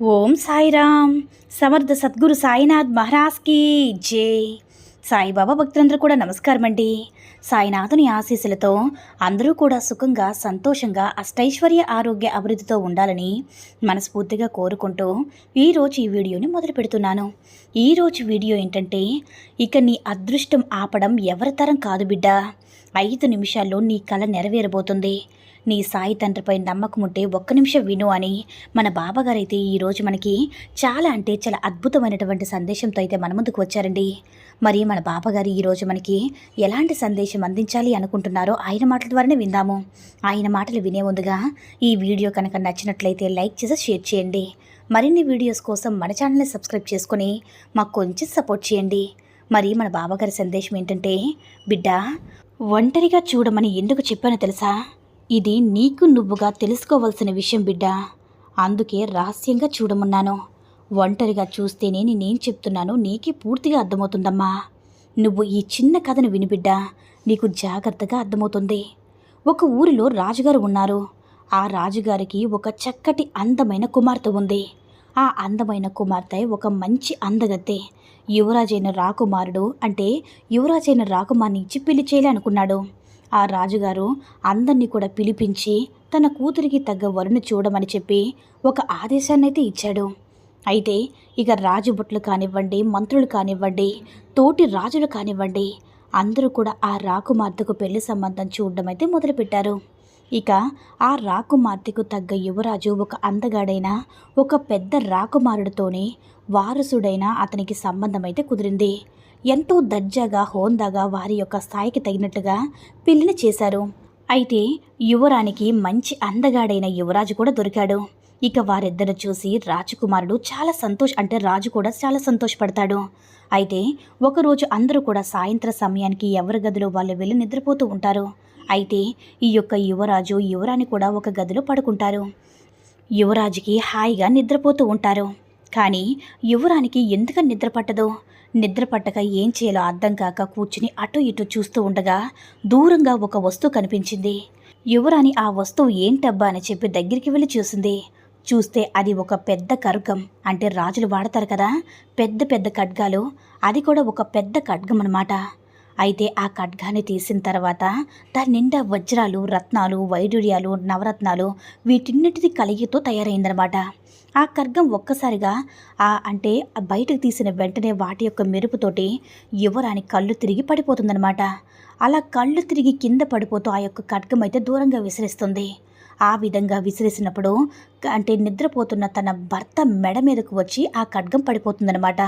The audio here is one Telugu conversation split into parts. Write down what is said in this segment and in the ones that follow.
ఓం సాయిరామ్. సమర్థ సద్గురు సాయినాథ్ మహారాజ్కి జై. సాయిబాబా భక్తులందరూ కూడా నమస్కారం అండి సాయినాథుని ఆశీస్సులతో అందరూ కూడా సుఖంగా సంతోషంగా అష్టైశ్వర్య ఆరోగ్య అభివృద్ధితో ఉండాలని మనస్ఫూర్తిగా కోరుకుంటూ ఈరోజు ఈ వీడియోని మొదలు పెడుతున్నాను. ఈరోజు వీడియో ఏంటంటే ఇక నీ అదృష్టం ఆపడం ఎవరి తరం కాదు బిడ్డ. ఐదు నిమిషాల్లో నీ కళ నెరవేరబోతుంది. నీ సాయి తండ్రిపై నమ్మకం ఉంటే ఒక్క నిమిషం విను అని మన బాబాగారు అయితే ఈరోజు మనకి చాలా అంటే చాలా అద్భుతమైనటువంటి సందేశంతో అయితే మన ముందుకు వచ్చారండి. మరి మన బాబాగారు ఈరోజు మనకి ఎలాంటి సందేశం అందించాలి అనుకుంటున్నారో ఆయన మాటల ద్వారానే విందాము. ఆయన మాటలు వినే ముందుగా ఈ వీడియో కనుక నచ్చినట్లయితే లైక్ చేసి షేర్ చేయండి. మరిన్ని వీడియోస్ కోసం మన ఛానల్ని సబ్స్క్రైబ్ చేసుకొని మాకు కొంచెం సపోర్ట్ చేయండి. మరి మన బాబాగారి సందేశం ఏంటంటే బిడ్డ ఒంటరిగా చూడమని ఎందుకు చెప్పానో తెలుసా? ఇది నీకు నువ్వుగా తెలుసుకోవలసిన విషయం బిడ్డ. అందుకే రహస్యంగా చూడమన్నాను. ఒంటరిగా చూస్తేనే నేనేం చెప్తున్నానో నీకే పూర్తిగా అర్థమవుతుందమ్మా. నువ్వు ఈ చిన్న కథను వినిబిడ్డా నీకు జాగ్రత్తగా అర్థమవుతుంది. ఒక ఊరిలో రాజుగారు ఉన్నారు. ఆ రాజుగారికి ఒక చక్కటి అందమైన కుమార్తె ఉంది. ఆ అందమైన కుమార్తె ఒక మంచి అందగత్తె. యువరాజైన రాకుమారుడు అంటే యువరాజైన రాకుమార్ని ఇచ్చి పెళ్ళి చేయాలనుకున్నాడు. ఆ రాజుగారు అందరినీ కూడా పిలిపించి తన కూతురికి తగ్గ వరుని చూడమని చెప్పి ఒక ఆదేశాన్ని అయితే ఇచ్చాడు. అయితే ఇక రాజుభట్లు కానివ్వండి మంత్రులు కానివ్వండి తోటి రాజులు కానివ్వండి అందరూ కూడా ఆ రాకుమార్తెకు పెళ్ళి సంబంధం చూడడం అయితే మొదలుపెట్టారు. ఇక ఆ రాకుమార్తెకు తగ్గ యువరాజు ఒక అందగాడైన ఒక పెద్ద రాకుమారుడితోనే వారసుడైన అతనికి సంబంధం అయితే కుదిరింది. ఎంతో దర్జాగా హోందాగా వారి యొక్క స్థాయికి తగినట్టుగా పెళ్ళిని చేశారు. అయితే యువరానికి మంచి అందగాడైన యువరాజు కూడా దొరికాడు. ఇక వారిద్దరు చూసి రాజకుమారుడు చాలా సంతోష అంటే రాజు కూడా చాలా సంతోషపడతాడు. అయితే ఒకరోజు అందరూ కూడా సాయంత్ర సమయానికి ఎవరి గదిలో వాళ్ళు వెళ్ళి నిద్రపోతూ ఉంటారు. అయితే ఈ యొక్క యువరాజు యువరాణి కూడా ఒక గదిలో పడుకుంటారు. యువరాజుకి హాయిగా నిద్రపోతూ ఉంటారు. కానీ యువరానికి ఎందుకని నిద్ర పట్టదు? నిద్ర పట్టక ఏం చేయాలో అర్థం కాక కూర్చుని అటు ఇటు చూస్తూ ఉండగా దూరంగా ఒక వస్తువు కనిపించింది. యువరాణి ఆ వస్తువు ఏంటబ్బా అని చెప్పి దగ్గరికి వెళ్ళి చూసింది. చూస్తే అది ఒక పెద్ద కరుగం అంటే రాజులు వాడతారు కదా పెద్ద పెద్ద ఖడ్గాలు. అది కూడా ఒక పెద్ద ఖడ్గం అన్నమాట అయితే ఆ ఖడ్గాన్ని తీసిన తర్వాత దాని నిండా వజ్రాలు రత్నాలు వైడూర్యాలు నవరత్నాలు వీటిన్నిటిది కలిగితో తయారైందనమాట ఆ ఖడ్గం ఒక్కసారిగా ఆ అంటే బయటకు తీసిన వెంటనే వాటి యొక్క మెరుపుతోటి యువరాని కళ్ళు తిరిగి పడిపోతుందనమాట అలా కళ్ళు తిరిగి కింద పడిపోతూ ఆ యొక్క ఖడ్గం అయితే దూరంగా విసిరిస్తుంది. ఆ విధంగా విసిరేసినప్పుడు అంటే నిద్రపోతున్న తన భర్త మెడ మీదకు వచ్చి ఆ ఖడ్గం పడిపోతుందనమాట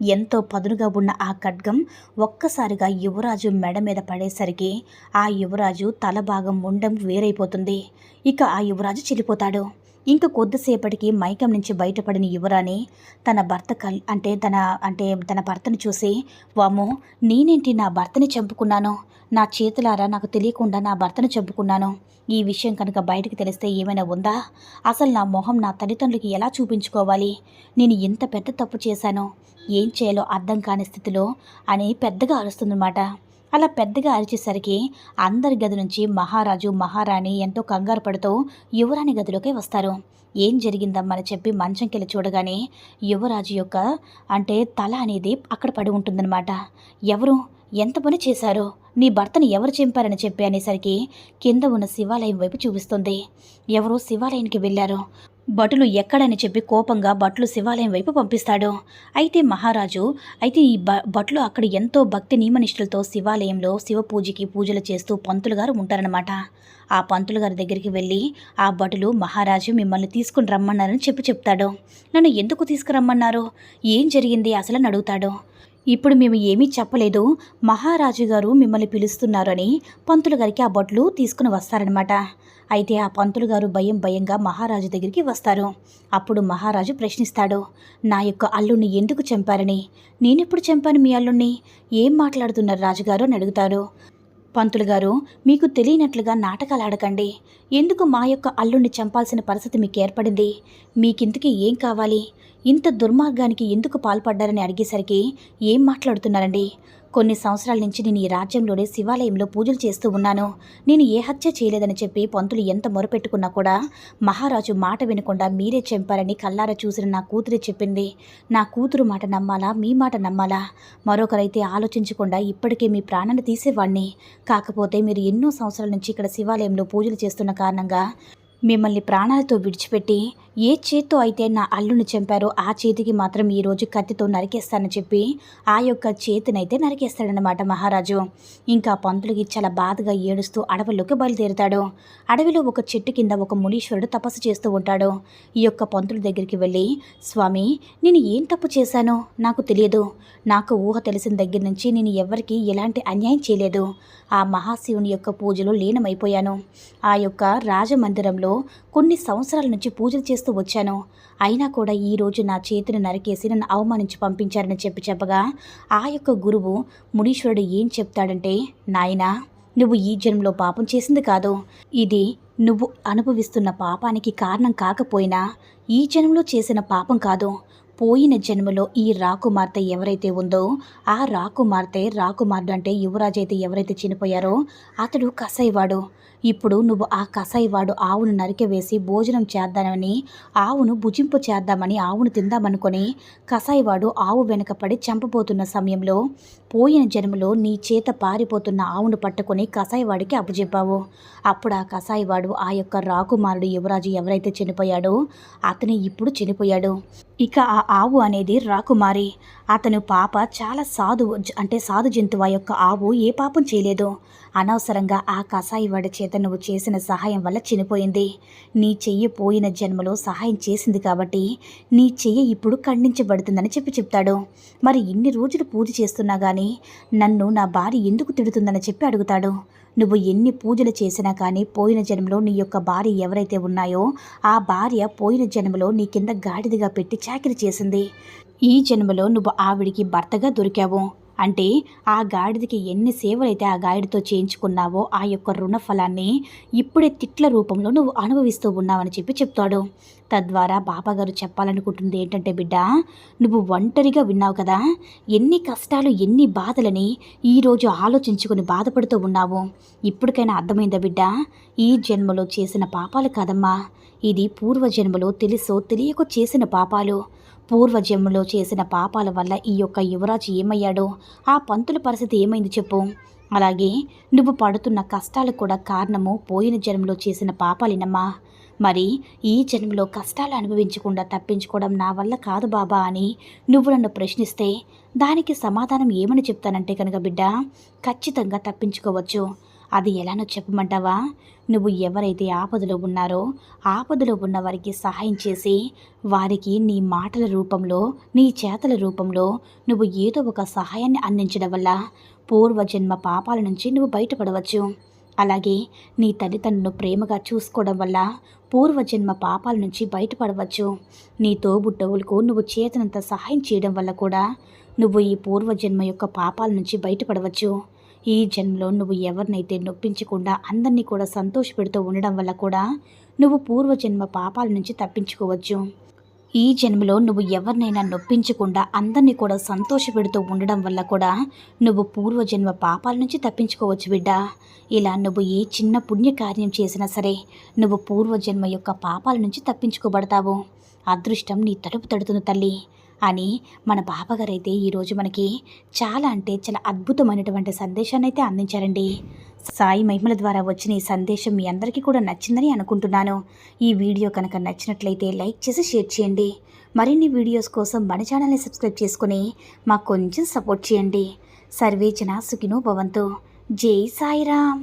ఎంతో పదునుగా ఉన్న ఆ ఖడ్గం ఒక్కసారిగా యువరాజు మెడ మీద పడేసరికి ఆ యువరాజు తల భాగం ముండం వేరైపోతుంది. ఇక ఆ యువరాజు చెల్లిపోతాడు ఇంక కొద్దిసేపటికి మైకం నుంచి బయటపడిన యువరాణి తన భర్త కల్ అంటే తన అంటే తన భర్తను చూసి వాము నేనేంటి నా భర్తని చంపుకున్నాను? నా చేతులారా నాకు తెలియకుండా నా భర్తను చంపుకున్నాను. ఈ విషయం కనుక బయటకు తెలిస్తే ఏమైనా ఉందా? అసలు నా మొహం నా తల్లిదండ్రులకి ఎలా చూపించుకోవాలి? నేను ఎంత పెద్ద తప్పు చేశానో ఏం చేయాలో అర్థం కాని స్థితిలో అని పెద్దగా అరుస్తుందన్నమాట. అలా పెద్దగా అరిచేసరికి అందరి గది నుంచి మహారాజు మహారాణి ఎంతో కంగారు పడుతూ యువరాణి గదిలోకి వస్తారు. ఏం జరిగిందమ్మని చెప్పి మంచంకెళ్ళి చూడగానే యువరాజు యొక్క అంటే తల అనేది అక్కడ పడి ఉంటుందన్నమాట. ఎవరు? ఎంత పని చేశారో నీ భర్తని ఎవరు చంపారని చెప్పి అనేసరికి కింద ఉన్న శివాలయం వైపు చూపిస్తుంది. ఎవరో శివాలయానికి వెళ్ళారు. భటులు ఎక్కడని చెప్పి కోపంగా భట్లు శివాలయం వైపు పంపిస్తాడు. అయితే మహారాజు అయితే ఈ బ భట్లు అక్కడ ఎంతో భక్తి నియమనిష్టలతో శివాలయంలో శివ పూజకి పూజలు చేస్తూ పంతులు గారు ఉంటారనమాట ఆ పంతులు గారి దగ్గరికి వెళ్ళి ఆ భటులు మహారాజు మిమ్మల్ని తీసుకుని రమ్మన్నారని చెప్పి చెప్తాడు. నన్ను ఎందుకు తీసుకురమ్మన్నారు? ఏం జరిగింది? అసలు అని అడుగుతాడు. ఇప్పుడు మేము ఏమీ చెప్పలేదు. మహారాజు గారు మిమ్మల్ని పిలుస్తున్నారని పంతులు గారికి ఆ బొట్లు తీసుకుని వస్తారనమాట అయితే ఆ పంతులు గారు భయం భయంగా మహారాజు దగ్గరికి వస్తారు. అప్పుడు మహారాజు ప్రశ్నిస్తాడు నా యొక్క అల్లుణ్ణి ఎందుకు చంపారని? నేనెప్పుడు చంపాను మీ అల్లుణ్ణి? ఏం మాట్లాడుతున్నారు రాజుగారు? అని అడుగుతారు. పంతులు గారు మీకు తెలియనట్లుగా నాటకాలు ఆడకండి ఎందుకు మా యొక్క అల్లుణ్ణి చంపాల్సిన పరిస్థితి మీకు ఏర్పడింది మీకింతకీ ఏం కావాలి? ఇంత దుర్మార్గానికి ఎందుకు పాల్పడ్డారని అడిగేసరికి ఏం మాట్లాడుతున్నారండి? కొన్ని సంవత్సరాల నుంచి నేను ఈ రాజ్యంలోనే శివాలయంలో పూజలు చేస్తూ ఉన్నాను. నేను ఏ హత్య చేయలేదని చెప్పి పంతులు ఎంత మొరపెట్టుకున్నా కూడా మహారాజు మాట వినకుండా మీరే చంపారని కల్లారా చూసిన నా కూతురే చెప్పింది. నా కూతురు మాట నమ్మాలా? మీ మాట నమ్మాలా? మరొకరైతే ఆలోచించకుండా ఇప్పటికే మీ ప్రాణాన్ని తీసేవాణ్ణి. కాకపోతే మీరు ఎన్నో సంవత్సరాల నుంచి ఇక్కడ శివాలయంలో పూజలు చేస్తున్న కారణంగా మిమ్మల్ని ప్రాణాలతో విడిచిపెట్టి ఏ చేత్తో అయితే నా అల్లుని చంపారో ఆ చేతికి మాత్రం ఈరోజు కత్తితో నరికేస్తానని చెప్పి ఆ యొక్క చేతినైతే నరికేస్తాడనమాట మహారాజు. ఇంకా పంతులకి చాలా బాధగా ఏడుస్తూ అడవుల్లోకి బయలుదేరుతాడు. అడవిలో ఒక చెట్టు కింద ఒక మునీశ్వరుడు తపస్సు చేస్తూ ఉంటాడు. ఈ యొక్క పంతుల దగ్గరికి వెళ్ళి స్వామి నేను ఏం తప్పు చేశానో నాకు తెలియదు. నాకు ఊహ తెలిసిన దగ్గర నుంచి నేను ఎవరికి ఎలాంటి అన్యాయం చేయలేదు. ఆ మహాశివుని యొక్క పూజలో లీనమైపోయాను. ఆ యొక్క రాజమందిరంలో కొన్ని సంవత్సరాల నుంచి పూజలు చేస్తూ వచ్చాను. అయినా కూడా ఈరోజు నా చేతిని నరికేసి నన్ను అవమానించి పంపించారని చెప్పి చెప్పగా ఆ యొక్క గురువు మునీశ్వరుడు ఏం చెప్తాడంటే నాయనా నువ్వు ఈ జన్మలో పాపం చేసింది కాదు. ఇది నువ్వు అనుభవిస్తున్న పాపానికి కారణం కాకపోయినా ఈ జన్మలో చేసిన పాపం కాదు. పోయిన జన్మలో ఈ రాకుమార్తె ఎవరైతే ఉందో ఆ రాకుమార్తె రాకుమార్తె అంటే యువరాజు అయితే ఎవరైతే చనిపోయారో అతడు కసాయివాడు. ఇప్పుడు నువ్వు ఆ కసాయివాడు ఆవును నరికివేసి భోజనం చేద్దామని ఆవును భుజింపు చేద్దామని ఆవును తిందామనుకొని కసాయివాడు ఆవు వెనక పడి చంపబోతున్న సమయంలో పోయిన జన్మలో నీ చేత పారిపోతున్న ఆవును పట్టుకొని కసాయివాడికి అప్పచెప్పావు అప్పుడు ఆ కసాయివాడు ఆ యొక్క రాకుమారుడు యువరాజు ఎవరైతే చనిపోయాడో అతని ఇప్పుడు చనిపోయాడు. ఇక ఆ ఆవు అనేది రాకుమారి. అతను పాప చాలా సాధు అంటే సాధు జంతువు ఆ యొక్క ఆవు ఏ పాపం చేయలేదు. అనవసరంగా ఆ కసాయి వాడి చేత నువ్వు చేసిన సహాయం వల్ల చనిపోయింది. నీ చెయ్యి పోయిన జన్మలో సహాయం చేసింది కాబట్టి నీ చెయ్యి ఇప్పుడు ఖండించబడుతుందని చెప్పి చెప్తాడు. మరి ఇన్ని రోజులు పూజ చేస్తున్నా కానీ నన్ను నా భార్య ఎందుకు తిడుతుందని చెప్పి అడుగుతాడు. నువ్వు ఎన్ని పూజలు చేసినా కానీ పోయిన జన్మలో నీ యొక్క భార్య ఎవరైతే ఉన్నాయో ఆ భార్య పోయిన జన్మలో నీ కింద గాడిదగా పెట్టి చాకిరి చేసింది. ఈ జన్మలో నువ్వు ఆవిడికి భర్తగా దొరికావు. అంటే ఆ గాడిదకి ఎన్ని సేవలైతే ఆ గాడితో చేయించుకున్నావో ఆ యొక్క రుణ ఫలాన్ని ఇప్పుడే తిట్ల రూపంలో నువ్వు అనుభవిస్తూ ఉన్నావని చెప్పి చెప్తాడు. తద్వారా బాబాగారు చెప్పాలనుకుంటుంది ఏంటంటే బిడ్డ నువ్వు ఒంటరిగా విన్నావు కదా? ఎన్ని కష్టాలు ఎన్ని బాధలని ఈరోజు ఆలోచించుకుని బాధపడుతూ ఉన్నావు? ఇప్పటికైనా అర్థమైందా బిడ్డ? ఈ జన్మలో చేసిన పాపాలు కాదమ్మా. ఇది పూర్వజన్మలో తెలుసో తెలియక చేసిన పాపాలు. పూర్వజన్మలో చేసిన పాపాల వల్ల ఈ యొక్క యువరాజు ఏమయ్యాడో? ఆ పంతుల పరిస్థితి ఏమైంది చెప్పు. అలాగే నువ్వు పడుతున్న కష్టాలకు కూడా కారణము పోయిన జన్మలో చేసిన పాపాలినమ్మా. మరి ఈ జన్మలో కష్టాలు అనుభవించకుండా తప్పించుకోవడం నా వల్ల కాదు బాబా అని నువ్వు నన్ను ప్రశ్నిస్తే దానికి సమాధానం ఏమని చెప్తానంటే కనుక బిడ్డ ఖచ్చితంగా తప్పించుకోవచ్చు. అది ఎలానో చెప్పమంటావా? నువ్వు ఎవరైతే ఆపదలో ఉన్నారో ఆపదలో ఉన్న వారికి సహాయం చేసి వారికి నీ మాటల రూపంలో నీ చేతల రూపంలో నువ్వు ఏదో ఒక సహాయాన్ని అందించడం వల్ల పూర్వజన్మ పాపాల నుంచి నువ్వు బయటపడవచ్చు. అలాగే నీ తల్లిదండ్రులను ప్రేమగా చూసుకోవడం వల్ల పూర్వజన్మ పాపాల నుంచి బయటపడవచ్చు. నీ తోబుట్టవులకు నువ్వు చేతనంత సహాయం చేయడం వల్ల కూడా నువ్వు ఈ పూర్వజన్మ యొక్క పాపాల నుంచి బయటపడవచ్చు. ఈ జన్మలో నువ్వు ఎవరినైతే నొప్పించకుండా అందరినీ కూడా సంతోషపెడుతూ ఉండడం వల్ల కూడా నువ్వు పూర్వజన్మ పాపాల నుంచి తప్పించుకోవచ్చు. ఈ జన్మలో నువ్వు ఎవరినైనా నొప్పించకుండా అందరినీ కూడా సంతోషపెడుతూ ఉండడం వల్ల కూడా నువ్వు పూర్వజన్మ పాపాల నుంచి తప్పించుకోవచ్చు బిడ్డ. ఇలా నువ్వు ఏ చిన్న పుణ్యకార్యం చేసినా సరే నువ్వు పూర్వజన్మ యొక్క పాపాల నుంచి తప్పించుకోబడతావు. అదృష్టం నీ తలుపు తడుతుంది తల్లి. అని మన బాబాగారు ఈరోజు మనకి చాలా అంటే చాలా అద్భుతమైనటువంటి సందేశాన్ని అయితే అందించారండి. సాయి మహిమల ద్వారా వచ్చిన ఈ సందేశం మీ అందరికీ కూడా నచ్చిందని అనుకుంటున్నాను. ఈ వీడియో కనుక నచ్చినట్లయితే లైక్ చేసి షేర్ చేయండి. మరిన్ని వీడియోస్ కోసం మన ఛానల్ని సబ్స్క్రైబ్ చేసుకుని మాకు కొంచెం సపోర్ట్ చేయండి. సర్వేచన సుఖినో భవంతు. జై సాయిరామ్.